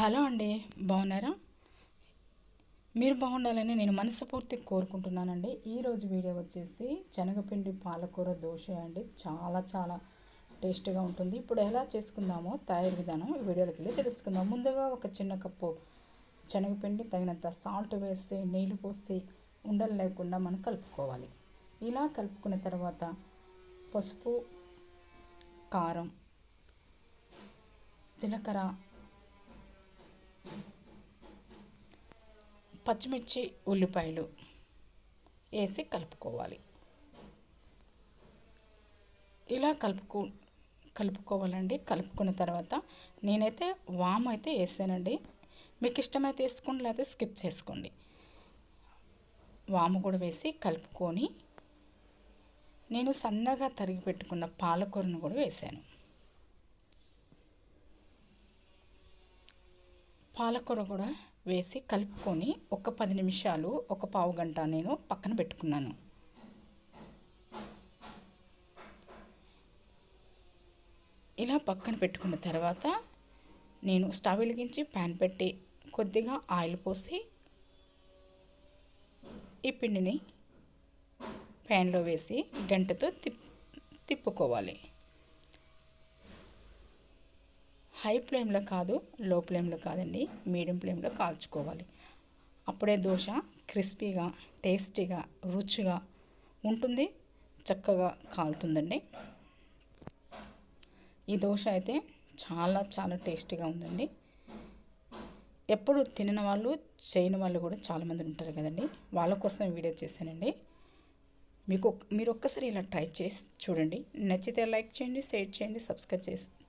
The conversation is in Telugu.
హలో అండి బాగున్నారా? మీరు బాగుండాలని నేను మనస్ఫూర్తి కోరుకుంటున్నానండి. ఈరోజు వీడియో వచ్చేసి శనగపిండి పాలకూర దోశ అండి. చాలా చాలా టేస్ట్గా ఉంటుంది. ఇప్పుడు ఎలా చేసుకుందామో తయారు విధానం వీడియోలోకి వెళ్ళి తెలుసుకుందాం. ముందుగా ఒక చిన్న కప్పు శనగపిండి తగినంత సాల్ట్ వేసి నీళ్ళు పోసి ఉండలు లేకుండా మనం కలుపుకోవాలి. ఇలా కలుపుకున్న తర్వాత పసుపు కారం జీలకర్ర పచ్చిమిర్చి ఉల్లిపాయలు వేసి కలుపుకోవాలి. ఇలా కలుపుకో కలుపుకోవాలండి. కలుపుకున్న తర్వాత నేనైతే వామ్ అయితే వేసానండి మీకు ఇష్టమైతే వేసుకోండి లేకపోతే స్కిప్ చేసుకోండి. వాము కూడా వేసి కలుపుకొని నేను సన్నగా తరిగి పెట్టుకున్న పాలకూరను కూడా వేసాను. పాలకూర కూడా వేసి కలుపుకొని ఒక పది నిమిషాలు ఒక పావు గంట నేను పక్కన పెట్టుకున్నాను. ఇలా పక్కన పెట్టుకున్న తర్వాత నేను స్టవ్ వెలిగించి ప్యాన్ పెట్టి కొద్దిగా ఆయిల్ పోసి ఈ పిండిని ప్యాన్లో వేసి గంటతో తిప్ తిప్పుకోవాలి. హై ఫ్లేమ్లో కాదు లో ఫ్లేమ్లో కాదండి మీడియం ఫ్లేమ్లో కాల్చుకోవాలి. అప్పుడే దోశ క్రిస్పీగా టేస్టీగా రుచిగా ఉంటుంది చక్కగా కాలుతుందండి. ఈ దోశ అయితే చాలా చాలా టేస్టీగా ఉందండి. ఎప్పుడు తినిన వాళ్ళు చేయని వాళ్ళు కూడా చాలామంది ఉంటారు కదండి. వాళ్ళ కోసం వీడియో చేశానండి. మీకు మీరు ఒక్కసారి ఇలా ట్రై చేసి చూడండి. నచ్చితే లైక్ చేయండి షేర్ చేయండి సబ్స్క్రైబ్ చేసి